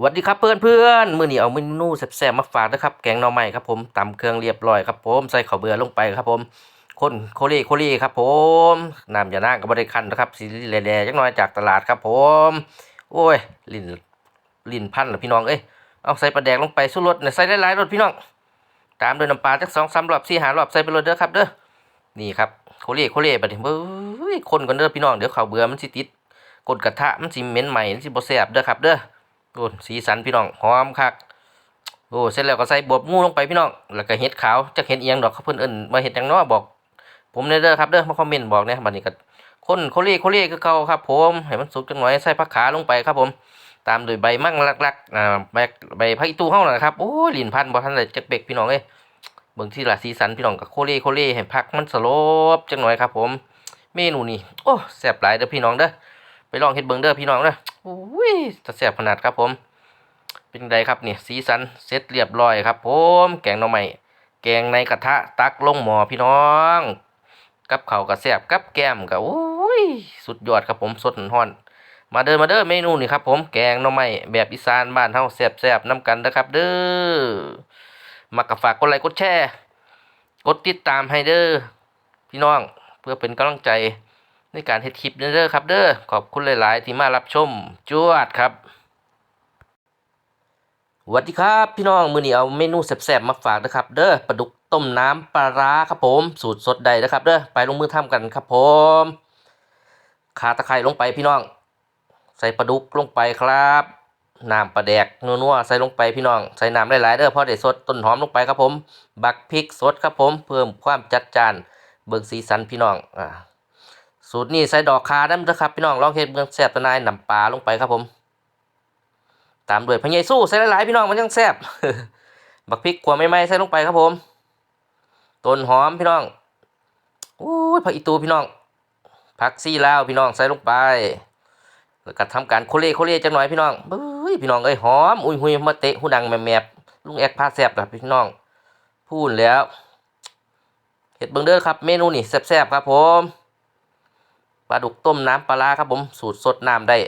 วัสดีครับเพื่อนเพื่อนมื้อนี้เอาเมนูแซ่บๆมาฝากนะครับแกงหน่อไม้ครับผมตำเครื่องเรียบร้อยครับผมใส่ข้าวเบื่อลงไปครับผมคนโคเล่โคเล่ครับผมน้ำยานาก็บ่ได้คั้นนะครับสีแดงๆจักหน่อยจากตลาดครับผม โอ้ยลิ้นลิ้นพันละพี่น้องเอ้ยเอาใส่ปลาแดกลงไปสู้รสเนี่ยใส่หลายๆรสพี่น้อง ตามด้วยน้ำปลาจักสองสามรอบสี่หารอบใส่ไปเลยเด้อครับเด้อนี่ครับโคเล่โคเล่บัดนี้เบ้ยคนกันเด้อพี่น้องเดี๋ยวข้าวเบื่อมันสิติดกดกระทะมันสิเหม็นใหม่มันสิบ่แซ่บเด้อครับเด้อ โอ้สีสันพี่น้องหอมคักโอ้เสร็จแล้วก็ใส่บวบงูลงไปพี่น้องแล้วก็เห็ดขาวจักเห็ดเอียงดอกเขาเพิ่นเอิ้นมาเห็ดหยังนาะบอก ผมเด้อครับเด้อมาคอมเมนต์บอกเนี่ยบัดนี้ก็คนโคเล่โคเล่คือเก่าครับ ผมให้มันสุกจังหน่อยใส่ผักขาลงไปครับผม ตามด้วยใบมั่งลักๆอ่าใบใบผักอีตูเฮานั่นแหละครับโอ้ยลิ้นพันบ่ทันได้จักเบกพี่น้องเอ้ยเบิ่งที่ละสีสันพี่น้องกับโคเล่โคเล่ให้ผักมันสลบจังหน่อยครับ ผม เมนูนี้โอ้แซ่บหลายเด้อพี่น้องเด้อไปลองเฮ็ดเบิ่งเด้อพี่น้องเด้อ อ้ยจะแซ่บขนาดครับผม เป็นไงครับเนี่ยสีสันเสร็จเรียบร้อยครับ ผม แกงหน่อไม้แกงในกระทะตักลงหม้อพี่น้อง กับเข้ากับแซ่บกับแก้มกับโอ้ยสุดยอดครับผมสดฮ้อน มาเดินมาเด้อเมนูนี่ครับผมแกงหน่อไม้แบบอีสานบ้านเฮาแซ่บๆน้ำกันนะครับ เด้อมักกะฝากกดไลค์กดแชร์กดติดตามให้เด้อพี่น้องเพื่อเป็นกำลังใจ ในการเฮ็ดคลิปเด้อครับเด้อขอบคุณหลาย ๆ ที่มารับชมจวดครับสวัสดีครับ พี่น้องมือนี้เอาเมนูแซ่บๆมาฝากนะครับ เด้อปลาดุกต้มน้ำปลาร้าครับผม สูตรสดใดนะครับเด้อไปลงมือทำกันครับผมขาตะไคร้ลงไปพี่น้อง ใส่ปลาดุกลงไปครับน้ำปลาแดกนัวๆใส่ลงไปพี่น้องใส่น้ำหลายๆเด้อพอได้สดต้นหอมลงไปครับผม บักพริกสดครับผม เพิ่มความจัดจานเบิ่งสีสันพี่น้องอ่า สูตรนี้ใส่ดอกคาได้เด้อครับพี่น้องลองเฮ็ดเบิ่งแซ่บตะนายน้ำปลาลงไปครับผม ตามด้วยพะเยสู้ใส่หลายๆพี่น้องมันยังแซ่บบักพริกขัวไม่ไหม้ใส่ลงไปครับผมต้นหอมพี่น้องอู้ยผักอีตูพี่น้องผักซี่ลาวพี่น้องใส่ลงไปแล้วก็ทำการโคเล่โคเล่จังหน่อยพี่น้องเบ้ยพี่น้องเอ้ยหอมอุ้ยหุยมาเตะหูดังแมบๆลุงแอกพาแซ่บล่ะพี่น้อง พูดแล้วเห็ดเบิงเด้อครับเมนูนี่แซ่บๆครับผม ปลาดุกต้มน้ำปลาครับผมสูตรสดน้ำได้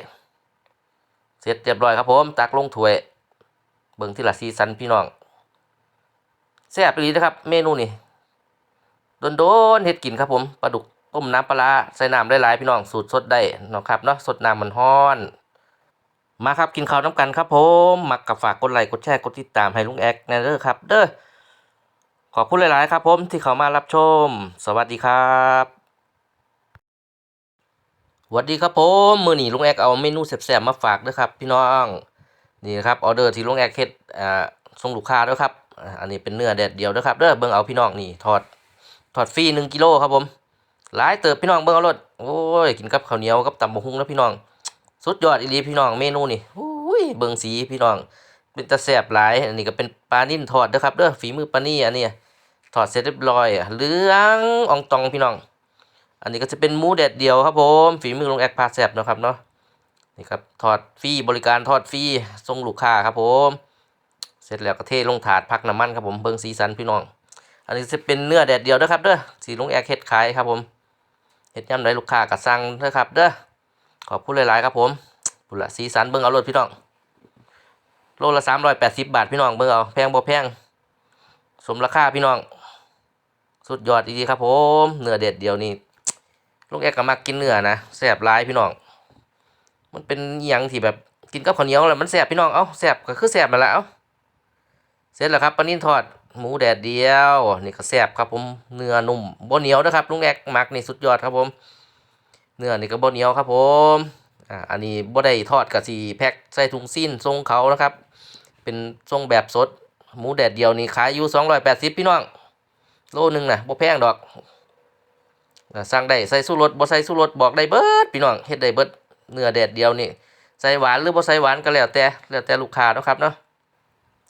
เสร็จเรียบร้อยครับผมตักลงถ้วย เบิ่งที่ละซีซันพี่น้องแซ่บไปเลยนะครับ เมนูนี่โดนๆเฮ็ดกินครับผมปลาดุกต้มน้ำปลาใส่น้ำได้หลายพี่น้องสูตรสดได้นะครับเนาะสดน้ำมันฮ้อนมาครับกินข้าวน้ำกันครับผมมักกับฝากกดไลค์กดแชร์กดติดตามให้ลุงแอกนะเด้อครับ เด้อขอบคุณหลาย ๆ ครับผมที่เข้ามารับชม สวัสดีครับ วัสดีครับผมมื้อนี้ลุงแอกเอาเมนูแซ่บๆมาฝากด้อครับ พี่น้องนี่นะครับออเดอร์ที่ลุงแอกเฮ็ดอ่าส่งลูกค้าด้อครับอันนี้เป็นเนื้อแดดเดียวด้อครับเด้อเบิ่งเอาพี่น้องนี่ทอดทอดฟรี1กิโลครับผมหลายเติบพี่น้องเบิ่งเอารถโอ้ยกินกับข้าวเหนียวกับตำบักหุ่งแล้วพี่น้อง สุดยอดอีลีพี่น้องเมนูนี่โอ้ยเบิ่งสีพี่น้อง เป็นตาแซ่บหลายอันนี้ก็เป็นปลานิ่นทอดด้อครับเด้อฝีมือปลานี่อันนี้ทอดเสร็จเรียบร้อยอะเหลืองอองตองพี่น้อง อันนี้ก็จะเป็นหมูแดดเดียวครับผมฝีมือลงแอกพาแซบนะครับเนาะนี่ครับทอดฟรีบริการทอดฟรีส่งลูกค้าครับผมเสร็จแล้วก็เทลงถาดพักน้ำมันครับผมเบิ่งสีสันพี่น้อง อันนี้จะเป็นเนื้อแดดเดียวเด้อครับเด้อสีลงแอกเฮ็ดขายครับผมเฮ็ดย่ำใดลูกค้าก็สั่งเด้อครับเด้อขอบคุณหลายๆครับผมพุ่นละสีสันเบิ่งเอารถพี่น้องโลละ380บาทพี่น้องเบิ่งเอาแพงบ่แพงสมราคาพี่น้อง สุดยอดดีครับผมเนื้อเด็ดเดียวนี่ ลูกแอกก็มักกินเนื้อนะแซ่บหลายพี่น้อง มันเป็นอหยังที่แบบกินกับข้าวเหนียวแล้วมันแซ่บพี่น้อง เอ้าแซ่บก็คือแซ่บนั่นแหละเอ้าเสร็จแล้วครับปลานิ่นทอดหมูแดดเดียว นี่ก็แซ่บครับผม เนื้อนุ่มบ่เหนียวนะครับลุงแอกมักนี่สุดยอดครับผม เนื้อนี่ก็บ่เหนียวครับผมอ่าอันนี้บ่ได้ทอดกับสีแพ็คใส่ถุงซีนทรงเขานะครับ เป็นทรงแบบสด หมูแดดเดียวนี่ขายอยู่280พี่น้อง โลนึงนะบ่แพงดอก สั่งได้ใส่สู้รสบ่ใส่สู้รสบอกได้เบิดพี่น้องเฮ็ดได้เบิดเนื้อแดดเดียวนี่ใส่หวานหรือบ่ใส่หวานก็แล้วแต่แล้วแต่ลูกค้านะครับเนาะ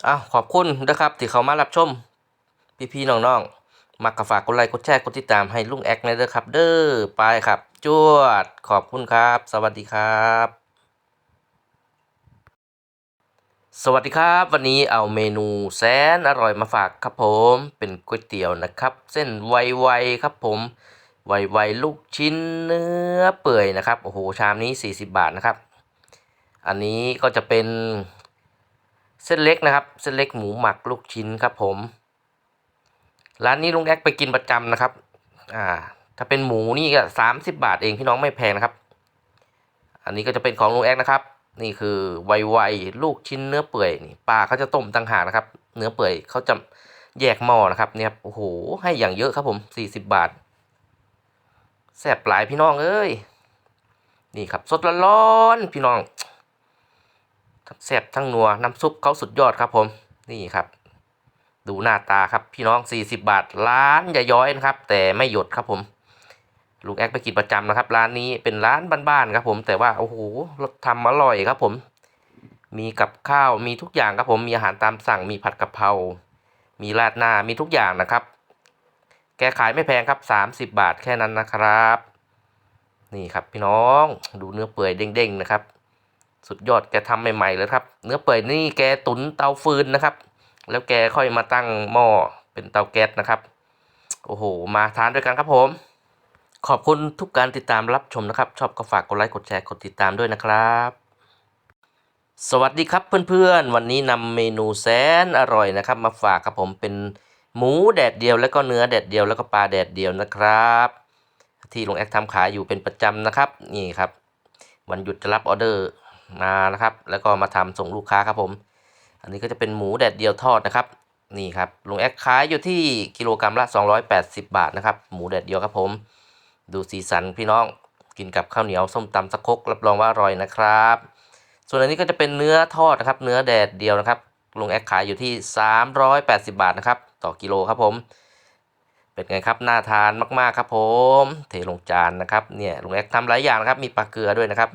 อ้าวขอบคุณนะครับที่เขามารับชมพี่ๆน้องๆมักก็ฝากกดไลค์กดแชร์กดติดตามให้ลุงแอกในเด้อครับ เด้อไปครับ จวด ขอบคุณครับ สวัสดีครับ สวัสดีครับ วันนี้เอาเมนูแสนอร่อยมาฝากครับผม เป็นก๋วยเตี๋ยวนะครับ เส้นไวๆครับผม ไวๆลูกชิ้นเนื้อเปื่อยนะครับ โอ้โห ชามนี้ 40 บาทนะครับ อันนี้ก็จะเป็นเส้นเล็กนะครับ เส้นเล็กหมูหมักลูกชิ้นครับผม ร้านนี้ลุงแอ๊กไปกินประจำนะครับ อ่า ถ้าเป็นหมูนี่ก็สามสิบาทเองพี่น้องไม่แพงนะครับ อันนี้ก็จะเป็นของลุงแอ๊กนะครับ นี่คือไวๆลูกชิ้นเนื้อเปื่อยนี่ปลาเขาจะต้มต่างหากนะครับ เนื้อเปื่อยเขาจะแยกหม้อนะครับเนี่ยโอ้โหให้อย่างเยอะครับผมสี่สิบบาท แซ่บหลายพี่น้องเอ้ยนี่ครับสดร้อนๆพี่น้องทั้งแซ่บทั้งนัวน้ำซุปเขาสุดยอดครับผมนี่ครับ ดูหน้าตาครับพี่น้อง 40 บาทร้านอย่าย้อยนะครับ แต่ไม่หยดครับผมลุงแอกไปกินประจำนะครับ ร้านนี้เป็นร้านบ้านๆครับผม แต่ว่าโอ้โหทำอร่อยครับผม มีกับข้าวมีทุกอย่างครับผมมีอาหารตามสั่งมีผัดกะเพรา มีราดหน้ามีทุกอย่างนะครับ แกขายไม่แพงครับ 30 บาทแค่นั้นนะครับ นี่ครับพี่น้องดูเนื้อเปื่อยเด้งๆนะครับ สุดยอดแกทำใหม่ๆเลยครับ เนื้อเปื่อยนี่แกตุ๋นเตาฟืนนะครับ แล้วแกค่อยมาตั้งหม้อเป็นเตาแก๊สนะครับ โอ้โห มาทานด้วยกันครับผม ขอบคุณทุกการติดตามรับชมนะครับ ชอบก็ฝากกดไลค์กดแชร์กดติดตามด้วยนะครับสวัสดีครับเพื่อนๆ วันนี้นำเมนูแสนอร่อยนะครับ มาฝากครับผมเป็น หมูแดดเดียวแล้วก็เนื้อแดดเดียวแล้วก็ปลาแดดเดียวนะครับ ที่ลุงแอคทำขายอยู่เป็นประจำนะครับ นี่ครับ วันหยุดจะรับออเดอร์มานะครับ แล้วก็มาทำส่งลูกค้าครับผม อันนี้ก็จะเป็นหมูแดดเดียวทอดนะครับ นี่ครับลุงแอคขายอยู่ที่กิโลกรัมละ 280 บาทนะครับ หมูแดดเดียวครับผม ดูสีสันพี่น้องกินกับข้าวเหนียวส้มตำสะคกรับรองว่าอร่อยนะครับ ส่วนอันนี้ก็จะเป็นเนื้อทอดนะครับ เนื้อแดดเดียวนะครับลุงแอคขายอยู่ที่ 380 บาทนะครับ ต่อกิโลครับผม เป็นไงครับน่าทานมากๆครับผม เทลงจานนะครับเนี่ยลุงแอคทำหลายอย่างนะครับ มีปลาเกลือด้วยนะครับ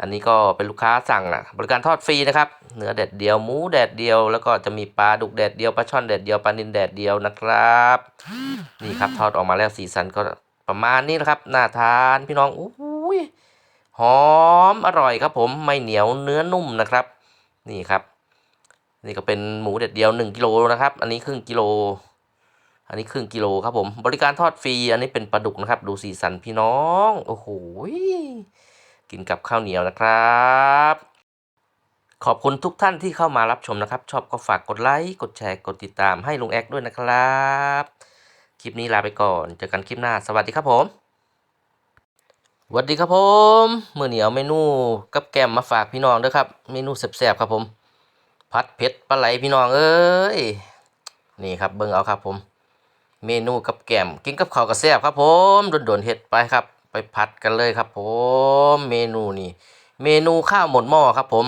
อันนี้ก็เป็นลูกค้าสั่งนะบริการทอดฟรีนะครับเนื้อแดดเดียวหมูแดดเดียว แล้วก็จะมีปลาดุกแดดเดียวปลาช่อนแดดเดียวปลานิลแดดเดียวนะครับ นี่ครับทอดออกมาแล้วสีสันก็ประมาณนี้นะครับน่าทานพี่น้องอุ้ยหอมอร่อยครับผมไม่เหนียวเนื้อนุ่มนะครับ นี่ครับ นี่ก็เป็นหมูแดดเดียว 1กิโลนะครับ อันนี้ครึ่งกิโล อันนี้ครึ่งกิโลครับผม บริการทอดฟรี อันนี้เป็นปลาดุกนะครับ ดูสีสันพี่น้อง โอ้โห กินกับข้าวเหนียวนะครับ ขอบคุณทุกท่านที่เข้ามารับชมนะครับ ชอบก็ฝากกดไลค์ กดแชร์ กดติดตามให้ลุงแอกด้วยนะครับ คลิปนี้ลาไปก่อน เจอกันคลิปหน้า สวัสดีครับผมสวัสดีครับผม มื้อนี้เอาเมนูกับแกมมาฝากพี่น้องด้วยครับ เมนูแซ่บๆครับผม ผัดเผ็ดปลาไหลพี่น้องเอ้ยนี่ครับเบิ่งเอาครับผม เมนูกับแกมกินกับข้าวกับแซบครับผมโดนๆเฮ็ดไปครับ ไปผัดกันเลยครับผม เมนูนี่เมนูข้าวหมดหม้อครับผม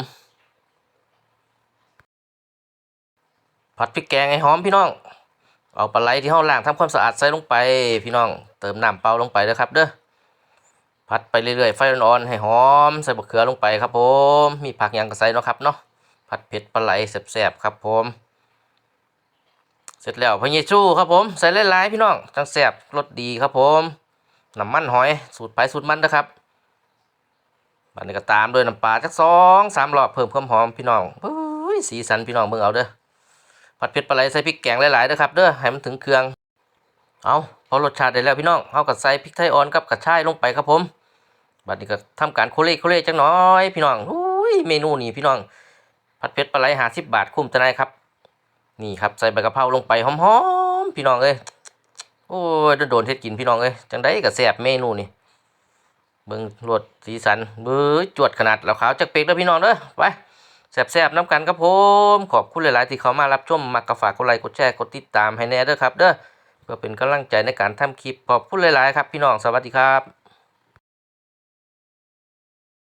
ผัดพริกแกงให้หอมพี่น้อง เอาปลาไหลที่เฮาล้างทำความสะอาดใส่ลงไปพี่น้อง เติมน้ำเปล่าลงไปเด้อครับเด้อผัดไปเรื่อยๆไฟอ่อนๆให้หอม ใส่บะเขือลงไปครับผม มีผักยังก็ใส่เนาะครับเนาะ ผัดเผ็ดปลาไหลแซ่บๆครับผม เสร็จแล้วพะเยซูครับผม ใส่หลายๆพี่น้องจังแซ่บรสดีครับผมน้ำมันหอยสูตรไปสูตรมันนะครับบันนี้ก็ตามด้วยน้ำปลาจักสองสามรอบเพิ่มความหอมพี่น้องเฮ้ยสีสันพี่น้องเบิ่งเอาเด้อผัดเผ็ดปลาไหลใส่พริกแกงหลายๆเด้อครับเด้อให้มันถึงเครื่องเอาพอรสชาติได้แล้วพี่น้องเอากับใส่พริกไทยอ่อนกับกระชายลงไปครับผมบัดนี้ก็ทำการโคเล่โคเล่จังน่อยพี่น้องอุ้ยเมนูนี้พี่น้อง ผัดเผ็ดปลาไหลหาสิบบาทคุ้มจะได้ครับ นี่ครับใส่ใบกะเพราลงไปหอมๆพี่น้องเอ้ยโอ้ยโดนเฮ็ดกินพี่น้องเอ้ยจังได้ก็แซ่บเมนูนี่เบิ่งรสสีสันเบื้อจวดขนาดแล้วขาวจักเป็กแล้วพี่น้องเด้อไปแซ่บๆน้ำกันครับผมขอบคุณหลาย ๆ ที่เขามารับชมมากระฝากกดไลค์กดแชร์กดติดตามให้แน่เด้อครับเด้อเพื่อเป็นกำลังใจในการทำคลิปขอบคุณหลาย ๆ ครับพี่น้องสวัสดีครับ